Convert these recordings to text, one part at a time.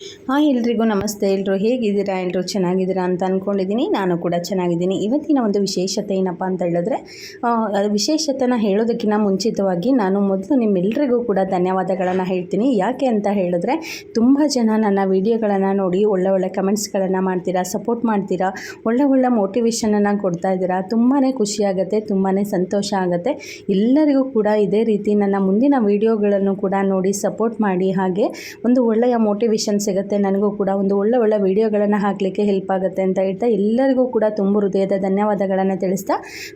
Hi ಎಲ್ರಿಗೂ ನಮಸ್ತೆ. ಎಲ್ಲರೂ ಹೇಗಿದ್ದೀರಾ? ಎಲ್ಲರೂ ಚೆನ್ನಾಗಿದ್ದೀರಾ ಅಂತ ಅಂದ್ಕೊಂಡಿದ್ದೀನಿ ನಾನು ಕೂಡ ಚೆನ್ನಾಗಿದ್ದೀನಿ. ಇವತ್ತಿನ ಒಂದು ವಿಶೇಷತೆ ಏನಪ್ಪ ಅಂತ ಹೇಳಿದ್ರೆ ಅದು ವಿಶೇಷತೆನ ಹೇಳೋದಕ್ಕಿಂತ ಮುಂಚಿತವಾಗಿ ನಾನು ಮೊದಲು ನಿಮ್ಮೆಲ್ಲರಿಗೂ ಕೂಡ ಧನ್ಯವಾದಗಳನ್ನು ಹೇಳ್ತೀನಿ. ಯಾಕೆ ಅಂತ ಹೇಳಿದ್ರೆ, ತುಂಬ ಜನ ನನ್ನ ವಿಡಿಯೋಗಳನ್ನು ನೋಡಿ ಒಳ್ಳೆ ಒಳ್ಳೆ ಕಮೆಂಟ್ಸ್ಗಳನ್ನು ಮಾಡ್ತೀರಾ, ಸಪೋರ್ಟ್ ಮಾಡ್ತೀರಾ, ಒಳ್ಳೆ ಒಳ್ಳೆ ಮೋಟಿವೇಶನನ್ನು ಕೊಡ್ತಾ ಇದ್ದೀರಾ ತುಂಬಾ ಖುಷಿಯಾಗುತ್ತೆ ತುಂಬಾ ಸಂತೋಷ ಆಗುತ್ತೆ. ಎಲ್ಲರಿಗೂ ಕೂಡ ಇದೇ ರೀತಿ ನನ್ನ ಮುಂದಿನ ವಿಡಿಯೋಗಳನ್ನು ಕೂಡ ನೋಡಿ ಸಪೋರ್ಟ್ ಮಾಡಿ. ಹಾಗೆ ಒಂದು ಒಳ್ಳೆಯ ಮೋಟಿವೇಶನ್ ಸಿಗುತ್ತೆ. ನನಗೂ ಕೂಡ ಒಂದು ಒಳ್ಳೆ ಒಳ್ಳೆ ವಿಡಿಯೋಗಳನ್ನು ಹಾಕಲಿಕ್ಕೆ ಹೆಲ್ಪ್ ಆಗುತ್ತೆ ಅಂತ ಹೇಳ್ತಾ ಎಲ್ಲರಿಗೂ ಕೂಡ ತುಂಬ ಹೃದಯದ ಧನ್ಯವಾದಗಳನ್ನು ತಿಳಿಸ್ತಾ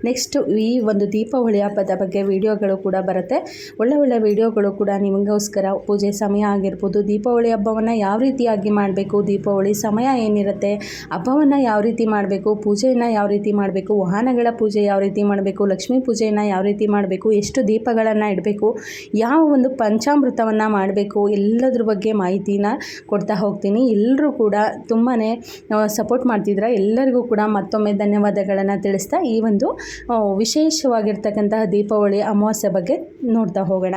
ನೆಕ್ಸ್ಟ್ ಈ ಒಂದು ದೀಪಾವಳಿ ಹಬ್ಬದ ಬಗ್ಗೆ ವಿಡಿಯೋಗಳು ಕೂಡ ಬರುತ್ತೆ. ಒಳ್ಳೆ ಒಳ್ಳೆ ವಿಡಿಯೋಗಳು ಕೂಡ ನಿಮಗೋಸ್ಕರ ಪೂಜೆ ಸಮಯ ಆಗಿರ್ಬೋದು, ದೀಪಾವಳಿ ಹಬ್ಬವನ್ನು ಯಾವ ರೀತಿಯಾಗಿ ಮಾಡಬೇಕು, ದೀಪಾವಳಿ ಸಮಯ ಏನಿರುತ್ತೆ, ಹಬ್ಬವನ್ನು ಯಾವ ರೀತಿ ಮಾಡಬೇಕು, ಪೂಜೆಯನ್ನು ಯಾವ ರೀತಿ ಮಾಡಬೇಕು, ವಾಹನಗಳ ಪೂಜೆ ಯಾವ ರೀತಿ ಮಾಡಬೇಕು, ಲಕ್ಷ್ಮೀ ಪೂಜೆಯನ್ನು ಯಾವ ರೀತಿ ಮಾಡಬೇಕು, ಎಷ್ಟು ದೀಪಗಳನ್ನು ಇಡಬೇಕು, ಯಾವ ಒಂದು ಪಂಚಾಮೃತವನ್ನು ಮಾಡಬೇಕು, ಎಲ್ಲದ್ರ ಬಗ್ಗೆ ಮಾಹಿತಿನ ಕೊಡ್ತಾ ಹೋಗ್ತೀನಿ. ಎಲ್ಲರೂ ಕೂಡ ತುಂಬಾ ಸಪೋರ್ಟ್ ಮಾಡ್ತಿದ್ರೆ ಎಲ್ಲರಿಗೂ ಕೂಡ ಮತ್ತೊಮ್ಮೆ ಧನ್ಯವಾದಗಳನ್ನು ತಿಳಿಸ್ತಾ ಈ ಒಂದು ವಿಶೇಷವಾಗಿರ್ತಕ್ಕಂತಹ ದೀಪಾವಳಿ ಅಮಾವಾಸ್ಯೆ ಬಗ್ಗೆ ನೋಡ್ತಾ ಹೋಗೋಣ.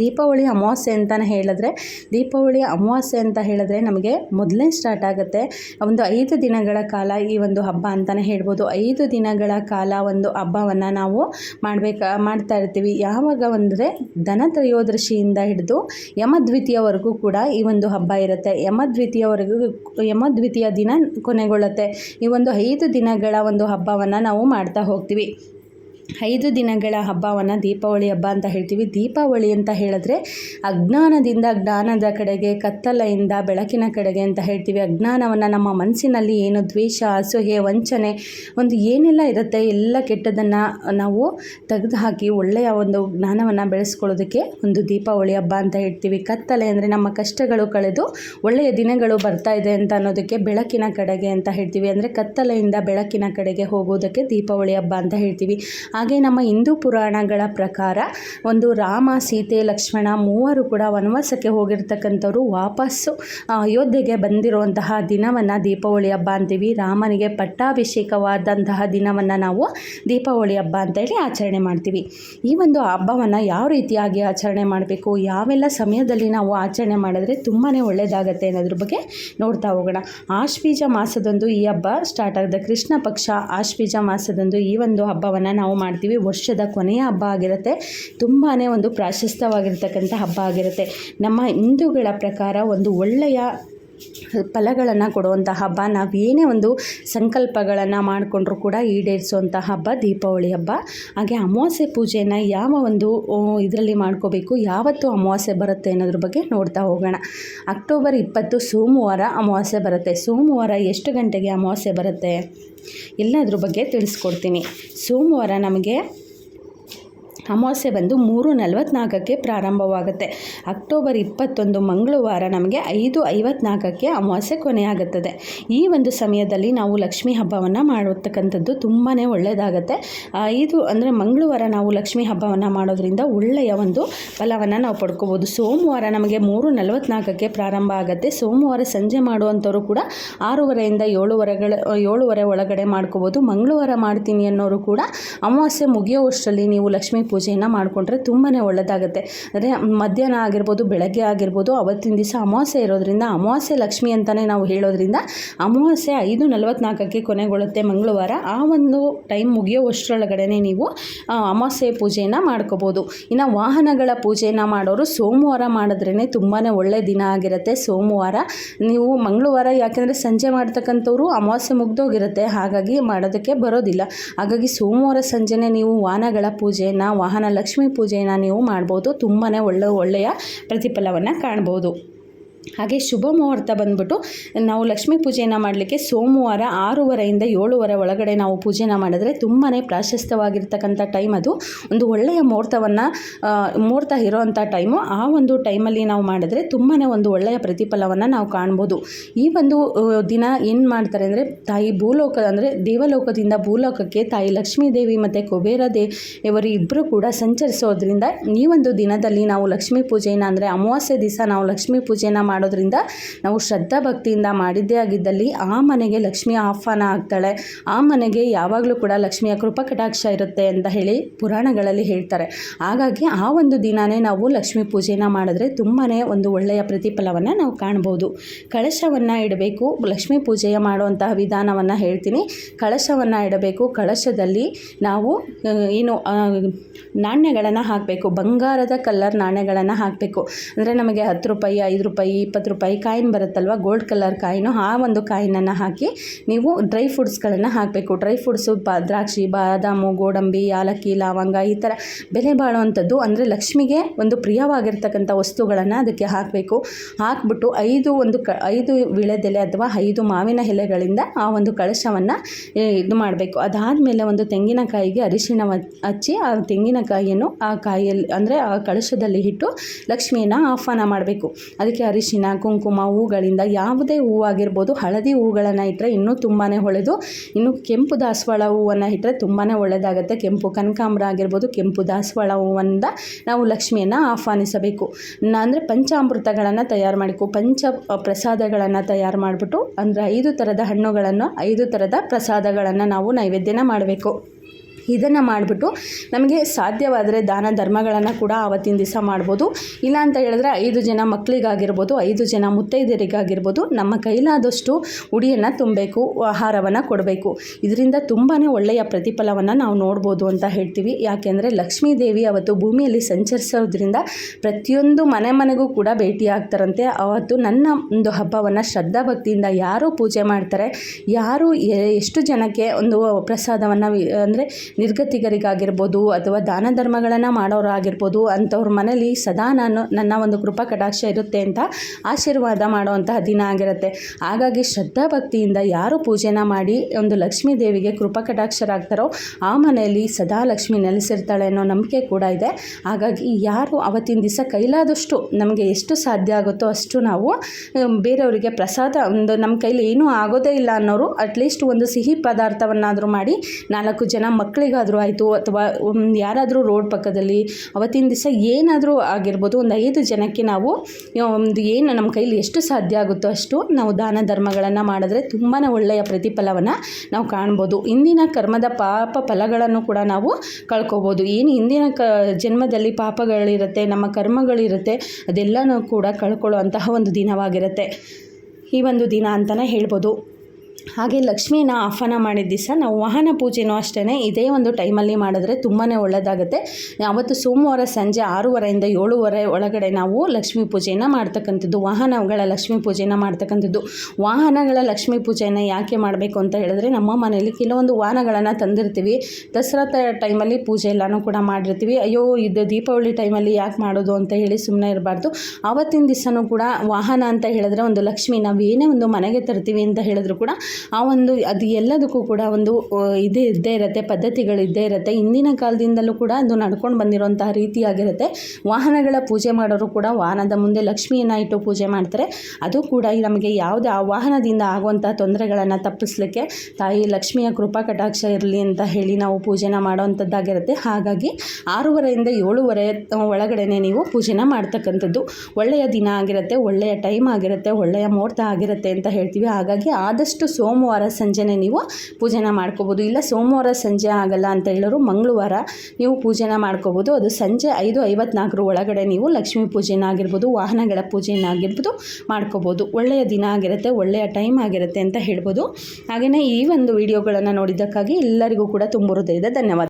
ದೀಪಾವಳಿ ಅಮಾವಾಸ್ಯೆ ಅಂತಲೇ ಹೇಳಿದ್ರೆ, ದೀಪಾವಳಿ ಅಮಾವಾಸ್ಯೆ ಅಂತ ಹೇಳಿದ್ರೆ ನಮಗೆ ಮೊದಲೇ ಸ್ಟಾರ್ಟ್ ಆಗುತ್ತೆ. ಒಂದು ಐದು ದಿನಗಳ ಕಾಲ ಈ ಒಂದು ಹಬ್ಬ ಅಂತಲೇ ಹೇಳ್ಬೋದು. ಐದು ದಿನಗಳ ಕಾಲ ಒಂದು ಹಬ್ಬವನ್ನು ನಾವು ಮಾಡಬೇಕಾ, ಮಾಡ್ತಾ ಇರ್ತೀವಿ. ಯಾವಾಗ ಅಂದರೆ ಧನತ್ರಯೋದರ್ಶಿಯಿಂದ ತ್ರಯೋದಶಿಯಿಂದ ಹಿಡಿದು ಯಮದ್ವಿತೀಯವರೆಗೂ ಕೂಡ ಈ ಒಂದು ಹಬ್ಬ ಇರುತ್ತೆ. ಯಮದ್ವಿತೀಯವರೆಗೂ, ಯಮದ್ವಿತೀಯ ದಿನ ಕೊನೆಗೊಳ್ಳುತ್ತೆ. ಈ ಒಂದು ಐದು ದಿನಗಳ ಒಂದು ಹಬ್ಬವನ್ನು ನಾವು ಮಾಡ್ತಾ ಹೋಗ್ತೀವಿ. ಐದು ದಿನಗಳ ಹಬ್ಬವನ್ನು ದೀಪಾವಳಿ ಹಬ್ಬ ಅಂತ ಹೇಳ್ತೀವಿ. ದೀಪಾವಳಿ ಅಂತ ಹೇಳಿದ್ರೆ ಅಜ್ಞಾನದಿಂದ ಜ್ಞಾನದ ಕಡೆಗೆ, ಕತ್ತಲೆಯಿಂದ ಬೆಳಕಿನ ಕಡೆಗೆ ಅಂತ ಹೇಳ್ತೀವಿ. ಅಜ್ಞಾನವನ್ನು ನಮ್ಮ ಮನಸ್ಸಿನಲ್ಲಿ ಏನು ದ್ವೇಷ ಅಸೂಹೆ ವಂಚನೆ ಒಂದು ಏನೆಲ್ಲ ಇರುತ್ತೆ ಎಲ್ಲ ಕೆಟ್ಟದನ್ನು ನಾವು ತೆಗೆದುಹಾಕಿ ಒಳ್ಳೆಯ ಒಂದು ಜ್ಞಾನವನ್ನು ಬೆಳೆಸ್ಕೊಳ್ಳೋದಕ್ಕೆ ಒಂದು ದೀಪಾವಳಿ ಹಬ್ಬ ಅಂತ ಹೇಳ್ತೀವಿ. ಕತ್ತಲೆ ಅಂದರೆ ನಮ್ಮ ಕಷ್ಟಗಳು ಕಳೆದು ಒಳ್ಳೆಯ ದಿನಗಳು ಬರ್ತಾ ಇದೆ ಅಂತ ಅನ್ನೋದಕ್ಕೆ ಬೆಳಕಿನ ಕಡೆಗೆ ಅಂತ ಹೇಳ್ತೀವಿ. ಅಂದರೆ ಕತ್ತಲೆಯಿಂದ ಬೆಳಕಿನ ಕಡೆಗೆ ಹೋಗೋದಕ್ಕೆ ದೀಪಾವಳಿ ಹಬ್ಬ ಅಂತ ಹೇಳ್ತೀವಿ. ಹಾಗೆ ನಮ್ಮ ಹಿಂದೂ ಪುರಾಣಗಳ ಪ್ರಕಾರ ಒಂದು ರಾಮ, ಸೀತೆ, ಲಕ್ಷ್ಮಣ ಮೂವರು ಕೂಡ ವನವಾಸಕ್ಕೆ ಹೋಗಿರ್ತಕ್ಕಂಥವ್ರು ವಾಪಸ್ಸು ಅಯೋಧ್ಯೆಗೆ ಬಂದಿರುವಂತಹ ದಿನವನ್ನು ದೀಪಾವಳಿ ಹಬ್ಬ ಅಂತೀವಿ. ರಾಮನಿಗೆ ಪಟ್ಟಾಭಿಷೇಕವಾದಂತಹ ದಿನವನ್ನು ನಾವು ದೀಪಾವಳಿ ಹಬ್ಬ ಅಂತೇಳಿ ಆಚರಣೆ ಮಾಡ್ತೀವಿ. ಈ ಒಂದು ಹಬ್ಬವನ್ನು ಯಾವ ರೀತಿಯಾಗಿ ಆಚರಣೆ ಮಾಡಬೇಕು, ಯಾವೆಲ್ಲ ಸಮಯದಲ್ಲಿ ನಾವು ಆಚರಣೆ ಮಾಡಿದ್ರೆ ತುಂಬಾ ಒಳ್ಳೆಯದಾಗತ್ತೆ ಅನ್ನೋದ್ರ ಬಗ್ಗೆ ನೋಡ್ತಾ ಹೋಗೋಣ. ಆಶ್ವೀಜ ಮಾಸದಂದು ಈ ಹಬ್ಬ ಸ್ಟಾರ್ಟ್ ಆಗಿದೆ ಕೃಷ್ಣ ಪಕ್ಷ ಆಶ್ವೀಜ ಮಾಸದಂದು ಈ ಒಂದು ಹಬ್ಬವನ್ನು ನಾವು ಮಾಡ್ತೀವಿ. ವರ್ಷದ ಕೊನೆಯ ಹಬ್ಬ ಆಗಿರುತ್ತೆ. ತುಂಬಾ ಒಂದು ಪ್ರಾಶಸ್ತ್ಯವಾಗಿರ್ತಕ್ಕಂಥ ಹಬ್ಬ ಆಗಿರುತ್ತೆ. ನಮ್ಮ ಹಿಂದೂಗಳ ಪ್ರಕಾರ ಒಂದು ಒಳ್ಳೆಯ ಫಲಗಳನ್ನು ಕೊಡುವಂಥ ಹಬ್ಬ. ನಾವು ಏನೇ ಒಂದು ಸಂಕಲ್ಪಗಳನ್ನು ಮಾಡಿಕೊಂಡ್ರೂ ಕೂಡ ಈಡೇರಿಸುವಂಥ ಹಬ್ಬ ದೀಪಾವಳಿ ಹಬ್ಬ. ಹಾಗೆ ಅಮಾವಾಸ್ಯೆ ಪೂಜೆನ ಯಾವ ಒಂದು ಇದರಲ್ಲಿ ಮಾಡ್ಕೋಬೇಕು, ಯಾವತ್ತು ಅಮಾವಾಸ್ಯೆ ಬರುತ್ತೆ ಅನ್ನೋದ್ರ ಬಗ್ಗೆ ನೋಡ್ತಾ ಹೋಗೋಣ. ಅಕ್ಟೋಬರ್ ಇಪ್ಪತ್ತು ಸೋಮವಾರ ಅಮಾವಾಸ್ಯೆ ಬರುತ್ತೆ. ಸೋಮವಾರ ಎಷ್ಟು ಗಂಟೆಗೆ ಅಮಾವಾಸ್ಯೆ ಬರುತ್ತೆ? ಎಲ್ಲದ್ರ ಬಗ್ಗೆ ತಿಳಿಸ್ಕೊಡ್ತೀನಿ. ಸೋಮವಾರ ನಮಗೆ ಅಮಾವಾಸ್ಯೆ ಬಂದು ಮೂರು ನಲವತ್ತ್ನಾಲ್ಕಕ್ಕೆ ಪ್ರಾರಂಭವಾಗುತ್ತೆ. ಅಕ್ಟೋಬರ್ ಇಪ್ಪತ್ತೊಂದು ಮಂಗಳವಾರ ನಮಗೆ ಐದು ಐವತ್ನಾಲ್ಕಕ್ಕೆ ಅಮಾವಾಸ್ಯೆ ಕೊನೆಯಾಗುತ್ತದೆ. ಈ ಒಂದು ಸಮಯದಲ್ಲಿ ನಾವು ಲಕ್ಷ್ಮೀ ಹಬ್ಬವನ್ನು ಮಾಡತಕ್ಕಂಥದ್ದು ತುಂಬಾ ಒಳ್ಳೆಯದಾಗತ್ತೆ. ಐದು ಅಂದರೆ ಮಂಗಳವಾರ ನಾವು ಲಕ್ಷ್ಮೀ ಹಬ್ಬವನ್ನು ಮಾಡೋದ್ರಿಂದ ಒಳ್ಳೆಯ ಒಂದು ಫಲವನ್ನು ನಾವು ಪಡ್ಕೋಬೋದು. ಸೋಮವಾರ ನಮಗೆ ಮೂರು ನಲವತ್ತ್ನಾಲ್ಕಕ್ಕೆ ಪ್ರಾರಂಭ ಆಗುತ್ತೆ. ಸೋಮವಾರ ಸಂಜೆ ಮಾಡುವಂಥವ್ರು ಕೂಡ ಆರೂವರೆಯಿಂದ ಏಳುವರೆಗಳ ಏಳುವರೆ ಒಳಗಡೆ ಮಾಡ್ಕೋಬೋದು. ಮಂಗಳವಾರ ಮಾಡ್ತೀನಿ ಅನ್ನೋರು ಕೂಡ ಅಮಾವಾಸ್ಯೆ ಮುಗಿಯೋವಷ್ಟರಲ್ಲಿ ನೀವು ಲಕ್ಷ್ಮೀ ಪೂಜೆಯನ್ನು ಮಾಡಿಕೊಂಡ್ರೆ ತುಂಬಾ ಒಳ್ಳೆಯದಾಗುತ್ತೆ ಅಂದರೆ ಮಧ್ಯಾಹ್ನ ಆಗಿರ್ಬೋದು, ಬೆಳಗ್ಗೆ ಆಗಿರ್ಬೋದು, ಅವತ್ತಿನ ದಿವಸ ಅಮಾವಾಸ್ಯೆ ಇರೋದ್ರಿಂದ ಅಮಾವಾಸ್ಯೆ ಲಕ್ಷ್ಮಿ ಅಂತಲೇ ನಾವು ಹೇಳೋದ್ರಿಂದ ಅಮಾವಾಸ್ಯೆ ಐದು ನಲವತ್ನಾಲ್ಕಕ್ಕೆ ಕೊನೆಗೊಳ್ಳುತ್ತೆ ಮಂಗಳವಾರ. ಆ ಒಂದು ಟೈಮ್ ಮುಗಿಯೋವಷ್ಟರೊಳಗಡೆ ನೀವು ಅಮಾವಾಸ್ಯೆ ಪೂಜೆಯನ್ನು ಮಾಡ್ಕೋಬೋದು. ಇನ್ನು ವಾಹನಗಳ ಪೂಜೆಯನ್ನು ಮಾಡೋರು ಸೋಮವಾರ ಮಾಡಿದ್ರೇ ತುಂಬಾ ಒಳ್ಳೆಯ ದಿನ ಆಗಿರುತ್ತೆ ಸೋಮವಾರ. ನೀವು ಮಂಗಳವಾರ ಯಾಕೆಂದರೆ ಸಂಜೆ ಮಾಡ್ತಕ್ಕಂಥವ್ರು ಅಮಾವಾಸ್ಯೆ ಮುಗ್ದೋಗಿರುತ್ತೆ, ಹಾಗಾಗಿ ಮಾಡೋದಕ್ಕೆ ಬರೋದಿಲ್ಲ. ಹಾಗಾಗಿ ಸೋಮವಾರ ಸಂಜೆನೇ ನೀವು ವಾಹನಗಳ ಪೂಜೆಯನ್ನು ವಾಹನ ಲಕ್ಷ್ಮೀ ಪೂಜೆಯನ್ನು ನೀವು ಮಾಡ್ಬೋದು. ತುಂಬಾ ಒಳ್ಳೆ ಒಳ್ಳೆಯ ಪ್ರತಿಫಲವನ್ನು ಕಾಣ್ಬೋದು. ಹಾಗೆ ಶುಭ ಮುಹೂರ್ತ ಬಂದ್ಬಿಟ್ಟು ನಾವು ಲಕ್ಷ್ಮೀ ಪೂಜೆಯನ್ನು ಮಾಡಲಿಕ್ಕೆ ಸೋಮವಾರ ಆರೂವರೆಯಿಂದ ಏಳುವರೆ ಒಳಗಡೆ ನಾವು ಪೂಜೆನ ಮಾಡಿದ್ರೆ ತುಂಬಾ ಪ್ರಾಶಸ್ತ್ಯವಾಗಿರ್ತಕ್ಕಂಥ ಟೈಮ್ ಅದು. ಒಂದು ಒಳ್ಳೆಯ ಮುಹೂರ್ತವನ್ನು ಮುಹೂರ್ತ ಇರೋವಂಥ ಟೈಮು ಆ ಒಂದು ಟೈಮಲ್ಲಿ ನಾವು ಮಾಡಿದ್ರೆ ತುಂಬಾ ಒಂದು ಒಳ್ಳೆಯ ಪ್ರತಿಫಲವನ್ನು ನಾವು ಕಾಣ್ಬೋದು. ಈ ಒಂದು ದಿನ ಏನು ಮಾಡ್ತಾರೆ ಅಂದರೆ ತಾಯಿ ಭೂಲೋಕ, ಅಂದರೆ ದೇವಲೋಕದಿಂದ ಭೂಲೋಕಕ್ಕೆ ತಾಯಿ ಲಕ್ಷ್ಮೀ ದೇವಿ ಮತ್ತು ಕುಬೇರ ದೇವರು ಇಬ್ಬರು ಕೂಡ ಸಂಚರಿಸೋದ್ರಿಂದ ಈ ಒಂದು ದಿನದಲ್ಲಿ ನಾವು ಲಕ್ಷ್ಮೀ ಪೂಜೆನ ಅಂದರೆ ಅಮಾವಾಸ್ಯೆ ದಿವಸ ನಾವು ಲಕ್ಷ್ಮೀ ಪೂಜೆನ ಮಾಡೋದ್ರಿಂದ ನಾವು ಶ್ರದ್ಧಾ ಭಕ್ತಿಯಿಂದ ಮಾಡಿದ್ದೇ ಆಗಿದ್ದಲ್ಲಿ ಆ ಮನೆಗೆ ಲಕ್ಷ್ಮಿ ಆಹ್ವಾನ ಆಗ್ತಾಳೆ. ಆ ಮನೆಗೆ ಯಾವಾಗಲೂ ಕೂಡ ಲಕ್ಷ್ಮಿಯ ಕೃಪಾ ಕಟಾಕ್ಷ ಇರುತ್ತೆ ಅಂತ ಹೇಳಿ ಪುರಾಣಗಳಲ್ಲಿ ಹೇಳ್ತಾರೆ. ಹಾಗಾಗಿ ಆ ಒಂದು ದಿನವೇ ನಾವು ಲಕ್ಷ್ಮಿ ಪೂಜೆನ ಮಾಡಿದ್ರೆ ತುಂಬಾ ಒಂದು ಒಳ್ಳೆಯ ಪ್ರತಿಫಲವನ್ನು ನಾವು ಕಾಣ್ಬೋದು. ಕಳಶವನ್ನು ಇಡಬೇಕು. ಲಕ್ಷ್ಮೀ ಪೂಜೆಯ ಮಾಡುವಂತಹ ವಿಧಾನವನ್ನು ಹೇಳ್ತೀನಿ. ಕಳಶವನ್ನು ಇಡಬೇಕು. ಕಳಶದಲ್ಲಿ ನಾವು ಏನು ನಾಣ್ಯಗಳನ್ನು ಹಾಕಬೇಕು. ಬಂಗಾರದ ಕಲ್ಲರ್ ನಾಣ್ಯಗಳನ್ನು ಹಾಕಬೇಕು. ಅಂದರೆ ನಮಗೆ ಹತ್ತು ರೂಪಾಯಿ, ಐದು ರೂಪಾಯಿ ಇಪ್ಪತ್ತು ರೂಪಾಯಿ ಕಾಯಿನ್ ಬರುತ್ತಲ್ವ? ಗೋಲ್ಡ್ ಕಲರ್ ಕಾಯಿನು ಆ ಒಂದು ಕಾಯಿನನ್ನು ಹಾಕಿ ನೀವು ಡ್ರೈ ಫ್ರೂಟ್ಸ್ಗಳನ್ನು ಹಾಕಬೇಕು. ಡ್ರೈ ಫ್ರೂಟ್ಸು ಬ, ದ್ರಾಕ್ಷಿ, ಬಾದಾಮು, ಗೋಡಂಬಿ, ಯಾಲಕ್ಕಿ, ಲವಂಗ ಈ ಥರ ಬೆಲೆ ಬಾಳುವಂಥದ್ದು ಅಂದರೆ ಲಕ್ಷ್ಮಿಗೆ ಒಂದು ಪ್ರಿಯವಾಗಿರ್ತಕ್ಕಂಥ ವಸ್ತುಗಳನ್ನು ಅದಕ್ಕೆ ಹಾಕಬೇಕು. ಹಾಕ್ಬಿಟ್ಟು ಐದು ಒಂದು ಕ, ಐದು ವಿಳೆದೆಲೆ ಅಥವಾ ಐದು ಮಾವಿನ ಎಲೆಗಳಿಂದ ಆ ಒಂದು ಕಳಶವನ್ನು ಇದು ಮಾಡಬೇಕು. ಅದಾದಮೇಲೆ ಒಂದು ತೆಂಗಿನಕಾಯಿಗೆ ಅರಿಶಿಣ ಹಚ್ಚಿ ಆ ತೆಂಗಿನಕಾಯಿಯನ್ನು ಆ ಕಾಯಿಯಲ್ಲಿ ಅಂದರೆ ಆ ಕಳಶದಲ್ಲಿ ಇಟ್ಟು ಲಕ್ಷ್ಮಿಯನ್ನು ಆಹ್ವಾನ ಮಾಡಬೇಕು. ಅದಕ್ಕೆ ಅರಿಶಿಣ ಕುಂಕುಮ ಹೂಗಳಿಂದ ಯಾವುದೇ ಹೂವಾಗಿರ್ಬೋದು ಹಳದಿ ಹೂಗಳನ್ನು ಇಟ್ಟರೆ ಇನ್ನೂ ತುಂಬಾ ಒಳ್ಳೆಯದು ಇನ್ನು ಕೆಂಪು ದಾಸವಾಳ ಹೂವನ್ನು ಇಟ್ಟರೆ ತುಂಬಾ ಒಳ್ಳೆಯದಾಗುತ್ತೆ ಕೆಂಪು ಕನಕಾಂಬರ ಆಗಿರ್ಬೋದು, ಕೆಂಪು ದಾಸವಾಳ ಹೂವಿಂದ ನಾವು ಲಕ್ಷ್ಮಿಯನ್ನು ಆಹ್ವಾನಿಸಬೇಕು. ಅಂದರೆ ಪಂಚಾಮೃತಗಳನ್ನು ತಯಾರು ಮಾಡಬೇಕು ಪಂಚ ಪ್ರಸಾದಗಳನ್ನು ತಯಾರು ಮಾಡಿಬಿಟ್ಟು, ಅಂದರೆ ಐದು ಥರದ ಹಣ್ಣುಗಳನ್ನು, ಐದು ಥರದ ಪ್ರಸಾದಗಳನ್ನು ನಾವು ನೈವೇದ್ಯನ ಮಾಡಬೇಕು. ಇದನ್ನು ಮಾಡಿಬಿಟ್ಟು ನಮಗೆ ಸಾಧ್ಯವಾದರೆ ದಾನ ಧರ್ಮಗಳನ್ನು ಕೂಡ ಆವತ್ತಿನ ದಿವಸ ಮಾಡ್ಬೋದು. ಇಲ್ಲ ಅಂತ ಹೇಳಿದ್ರೆ ಐದು ಜನ ಮಕ್ಕಳಿಗಾಗಿರ್ಬೋದು ಐದು ಜನ ಮುತ್ತೈದೆಯರಿಗಾಗಿರ್ಬೋದು ನಮ್ಮ ಕೈಲಾದಷ್ಟು ಉಡಿಯನ್ನು ತುಂಬಬೇಕು, ಆಹಾರವನ್ನು ಕೊಡಬೇಕು. ಇದರಿಂದ ತುಂಬಾ ಒಳ್ಳೆಯ ಪ್ರತಿಫಲವನ್ನು ನಾವು ನೋಡ್ಬೋದು ಅಂತ ಹೇಳ್ತೀವಿ. ಯಾಕೆಂದರೆ ಲಕ್ಷ್ಮೀ ದೇವಿ ಅವತ್ತು ಭೂಮಿಯಲ್ಲಿ ಸಂಚರಿಸೋದ್ರಿಂದ ಪ್ರತಿಯೊಂದು ಮನೆ ಮನೆಗೂ ಕೂಡ ಭೇಟಿ ಆಗ್ತಾರಂತೆ. ಅವತ್ತು ನನ್ನ ಒಂದು ಹಬ್ಬವನ್ನು ಶ್ರದ್ಧಾ ಭಕ್ತಿಯಿಂದ ಯಾರು ಪೂಜೆ ಮಾಡ್ತಾರೆ, ಯಾರು ಎಷ್ಟು ಜನಕ್ಕೆ ಒಂದು ಪ್ರಸಾದವನ್ನು ಅಂದರೆ ನಿರ್ಗತಿಗರಿಗಾಗಿರ್ಬೋದು ಅಥವಾ ದಾನ ಧರ್ಮಗಳನ್ನು ಮಾಡೋರಾಗಿರ್ಬೋದು ಅಂಥವ್ರ ಮನೇಲಿ ಸದಾ ನಾನು ನನ್ನ ಒಂದು ಕೃಪಾ ಕಟಾಕ್ಷ ಇರುತ್ತೆ ಅಂತ ಆಶೀರ್ವಾದ ಮಾಡುವಂತಹ ದಿನ ಆಗಿರುತ್ತೆ. ಹಾಗಾಗಿ ಶ್ರದ್ಧಾ ಭಕ್ತಿಯಿಂದ ಯಾರು ಪೂಜೆನ ಮಾಡಿ ಒಂದು ಲಕ್ಷ್ಮೀ ದೇವಿಗೆ ಕೃಪಾ ಕಟಾಕ್ಷರಾಗ್ತಾರೋ ಆ ಮನೆಯಲ್ಲಿ ಸದಾ ಲಕ್ಷ್ಮಿ ನೆಲೆಸಿರ್ತಾಳೆ ಅನ್ನೋ ನಂಬಿಕೆ ಕೂಡ ಇದೆ. ಹಾಗಾಗಿ ಯಾರು ಅವತ್ತಿನ ದಿವಸ ಕೈಲಾದಷ್ಟು ನಮಗೆ ಎಷ್ಟು ಸಾಧ್ಯ ಆಗುತ್ತೋ ಅಷ್ಟು ನಾವು ಬೇರೆಯವರಿಗೆ ಪ್ರಸಾದ ಒಂದು ನಮ್ಮ ಕೈಲಿ ಏನೂ ಆಗೋದೇ ಇಲ್ಲ ಅನ್ನೋರು ಅಟ್ಲೀಸ್ಟ್ ಒಂದು ಸಿಹಿ ಪದಾರ್ಥವನ್ನಾದರೂ ಮಾಡಿ ನಾಲ್ಕು ಜನ ಮಕ್ಕಳಿಗಾದರೂ ಆಯಿತು ಅಥವಾ ಯಾರಾದರೂ ರೋಡ್ ಪಕ್ಕದಲ್ಲಿ ಅವತ್ತಿನ ದಿವಸ ಏನಾದರೂ ಆಗಿರ್ಬೋದು ಒಂದು ಐದು ಜನಕ್ಕೆ ನಾವು, ಒಂದು ಏನು ನಮ್ಮ ಕೈಲಿ ಎಷ್ಟು ಸಾಧ್ಯ ಆಗುತ್ತೋ ಅಷ್ಟು ನಾವು ದಾನ ಧರ್ಮಗಳನ್ನು ಮಾಡಿದ್ರೆ ತುಂಬಾ ಒಳ್ಳೆಯ ಪ್ರತಿಫಲವನ್ನು ನಾವು ಕಾಣ್ಬೋದು. ಇಂದಿನ ಕರ್ಮದ ಪಾಪ ಫಲಗಳನ್ನು ಕೂಡ ನಾವು ಕಳ್ಕೊಬೋದು. ಏನು ಹಿಂದಿನ ಕ, ಜನ್ಮದಲ್ಲಿ ಪಾಪಗಳಿರುತ್ತೆ, ನಮ್ಮ ಕರ್ಮಗಳಿರುತ್ತೆ, ಅದೆಲ್ಲನೂ ಕೂಡ ಕಳ್ಕೊಳ್ಳುವಂತಹ ಒಂದು ದಿನವಾಗಿರುತ್ತೆ. ಈ ಒಂದು ದಿನ ಅಂತಲೇ ಹೇಳ್ಬೋದು. ಹಾಗೆ ಲಕ್ಷ್ಮೀನ ಆಹ್ವಾನ ಮಾಡಿದ ದಿವಸ ನಾವು ವಾಹನ ಪೂಜೆನೂ ಅಷ್ಟೇ ಇದೇ ಒಂದು ಟೈಮಲ್ಲಿ ಮಾಡಿದ್ರೆ ತುಂಬಾ ಒಳ್ಳೆಯದಾಗುತ್ತೆ ಅವತ್ತು ಸೋಮವಾರ ಸಂಜೆ ಆರೂವರೆಯಿಂದ ಏಳುವರೆ ಒಳಗಡೆ ನಾವು ಲಕ್ಷ್ಮೀ ಪೂಜೆಯನ್ನು ಮಾಡ್ತಕ್ಕಂಥದ್ದು, ವಾಹನಗಳ ಲಕ್ಷ್ಮೀ ಪೂಜೆನ ಮಾಡ್ತಕ್ಕಂಥದ್ದು. ವಾಹನಗಳ ಲಕ್ಷ್ಮೀ ಪೂಜೆನ ಯಾಕೆ ಮಾಡಬೇಕು ಅಂತ ಹೇಳಿದ್ರೆ ನಮ್ಮ ಮನೆಯಲ್ಲಿ ಕೆಲವೊಂದು ವಾಹನಗಳನ್ನು ತಂದಿರ್ತೀವಿ. ದಸರಾ ಟೈಮಲ್ಲಿ ಪೂಜೆ ಎಲ್ಲನೂ ಕೂಡ ಮಾಡಿರ್ತೀವಿ. ಅಯ್ಯೋ, ಇದು ದೀಪಾವಳಿ ಟೈಮಲ್ಲಿ ಯಾಕೆ ಮಾಡೋದು ಅಂತ ಹೇಳಿ ಸುಮ್ಮನೆ ಇರಬಾರ್ದು. ಆವತ್ತಿನ ದಿವಸನೂ ಕೂಡ ವಾಹನ ಅಂತ ಹೇಳಿದ್ರೆ ಒಂದು ಲಕ್ಷ್ಮಿ ನಾವು ಏನೇ ಒಂದು ಮನೆಗೆ ತರ್ತೀವಿ ಅಂತ ಹೇಳಿದ್ರು ಕೂಡ ಆ ಒಂದು, ಅದು ಎಲ್ಲದಕ್ಕೂ ಕೂಡ ಒಂದು ಇದು ಇದೇ ಇದ್ದೇ ಇರುತ್ತೆ, ಪದ್ಧತಿಗಳು ಇದ್ದೇ ಇರುತ್ತೆ. ಹಿಂದಿನ ಕಾಲದಿಂದಲೂ ಕೂಡ ಅದು ನಡ್ಕೊಂಡು ಬಂದಿರುವಂತಹ ರೀತಿಯಾಗಿರುತ್ತೆ ವಾಹನಗಳ ಪೂಜೆ ಮಾಡೋರು ಕೂಡ ವಾಹನದ ಮುಂದೆ ಲಕ್ಷ್ಮಿಯನ್ನು ಇಟ್ಟು ಪೂಜೆ ಮಾಡ್ತಾರೆ. ಅದು ಕೂಡ ನಮಗೆ ಯಾವುದೇ, ಆ ವಾಹನದಿಂದ ಆಗುವಂಥ ತೊಂದರೆಗಳನ್ನು ತಪ್ಪಿಸ್ಲಿಕ್ಕೆ ತಾಯಿ ಲಕ್ಷ್ಮಿಯ ಕೃಪಾ ಕಟಾಕ್ಷ ಇರಲಿ ಅಂತ ಹೇಳಿ ನಾವು ಪೂಜೆನ ಮಾಡೋವಂಥದ್ದಾಗಿರುತ್ತೆ. ಹಾಗಾಗಿ ಆರೂವರೆಯಿಂದ ಏಳುವರೆ ಒಳಗಡೆ ನೀವು ಪೂಜೆನ ಮಾಡ್ತಕ್ಕಂಥದ್ದು. ಒಳ್ಳೆಯ ದಿನ ಆಗಿರುತ್ತೆ, ಒಳ್ಳೆಯ ಟೈಮ್ ಆಗಿರುತ್ತೆ, ಒಳ್ಳೆಯ ಮುಹೂರ್ತ ಆಗಿರುತ್ತೆ ಅಂತ ಹೇಳ್ತೀವಿ. ಹಾಗಾಗಿ ಆದಷ್ಟು ಸೋಮವಾರ ಸಂಜೆನೆ ನೀವು ಪೂಜೆನ ಮಾಡ್ಕೋಬೋದು. ಇಲ್ಲ ಸೋಮವಾರ ಸಂಜೆ ಆಗಲ್ಲ ಅಂತ ಹೇಳೋರು ಮಂಗಳವಾರ ನೀವು ಪೂಜೆನ ಮಾಡ್ಕೋಬೋದು. ಅದು ಸಂಜೆ ಐದು ಐವತ್ನಾಲ್ಕರ ಒಳಗಡೆ ನೀವು ಲಕ್ಷ್ಮೀ ಪೂಜೆನ ಆಗಿರ್ಬೋದು, ವಾಹನಗಳ ಪೂಜೆನ ಆಗಿರ್ಬೋದು ಮಾಡ್ಕೋಬೋದು. ಒಳ್ಳೆಯ ದಿನ ಆಗಿರುತ್ತೆ, ಒಳ್ಳೆಯ ಟೈಮ್ ಆಗಿರುತ್ತೆ ಅಂತ ಹೇಳ್ಬೋದು. ಹಾಗೆಯೇ ಈ ಒಂದು ವಿಡಿಯೋಗಳನ್ನು ನೋಡಿದ್ದಕ್ಕಾಗಿ ಎಲ್ಲರಿಗೂ ಕೂಡ ತುಂಬ ಹೃದಯದ ಧನ್ಯವಾದ.